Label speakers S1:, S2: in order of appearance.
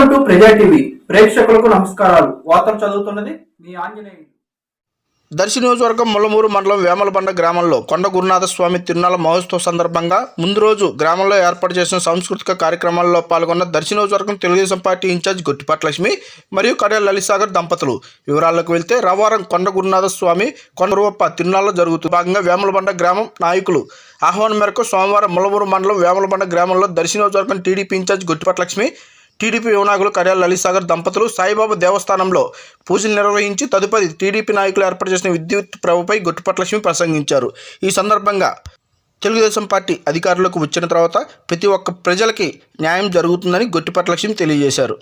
S1: Welcome to ప్రజా TV ప్రేక్షకులకు నమస్కారాలు. వార్తలు చదువుతున్నది మీ ఆంజనేయుడు
S2: దర్శి నియోజకవర్గం ముల్లమూరు మండలం వేమలబండ గ్రామంలో కొండ గురునాథ స్వామి తిరునాళ్ళ మహోత్సవ సందర్భంగా ముందు రోజు గ్రామంలో ఏర్పాటు చేసిన సాంస్కృతిక కార్యక్రమాల్లో పాల్గొన్న దర్శి నియోజకవర్గం Telugu Desam party in charge Gottipati Lakshmi మరియు కడియాల లలిసాగర్ దంపతులు. వివరాల్లోకి వెళ్తే రవారం కొండ గురునాథ స్వామి కొండరూప తిరునాళ్ళ జరుగుతూ భాగంగా వేమలబండ గ్రామం నాయకులు. ఆహ్వానం మేరకు సోమవారం ముల్లమూరు మండలం వేమలబండ గ్రామంలో దర్శి నియోజకవర్గం TDP in charge Gottipati Lakshmi TDP యువనాయకులు Karyala Lalisagar దంపతులు సాయిబాబా దేవస్థానంలో పూజలు నిర్వహించి తదుపరి టీడీపీ నాయకులు ఏర్పాటు చేసిన విద్యుత్ ప్రభుపై గుట్టుపట్లక్ష్మి ప్రసంగించారు. ఈ సందర్భంగా తెలుగుదేశం పార్టీ అధికారులకు వచ్చిన తర్వాత ప్రతి ఒక్క ప్రజలకి న్యాయం జరుగుతుందని గొట్టిపట్లక్ష్మి తెలియజేశారు.